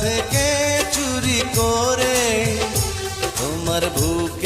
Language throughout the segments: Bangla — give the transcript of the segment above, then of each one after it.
থেকে চুরি করে তোমার ভুকে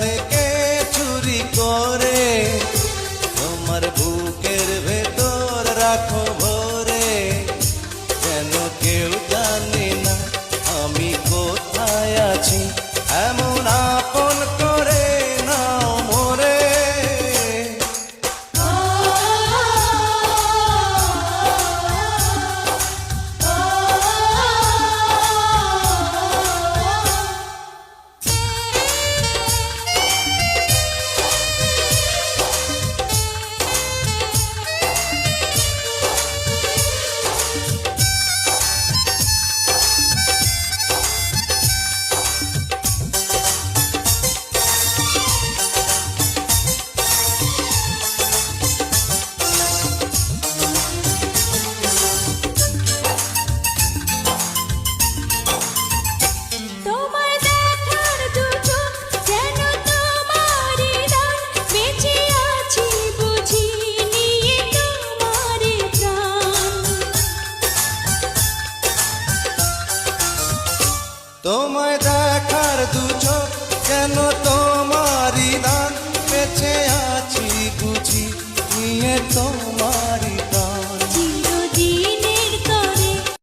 থেকে চুরি করে? তোমায় দেখার দু চোখ কেন তো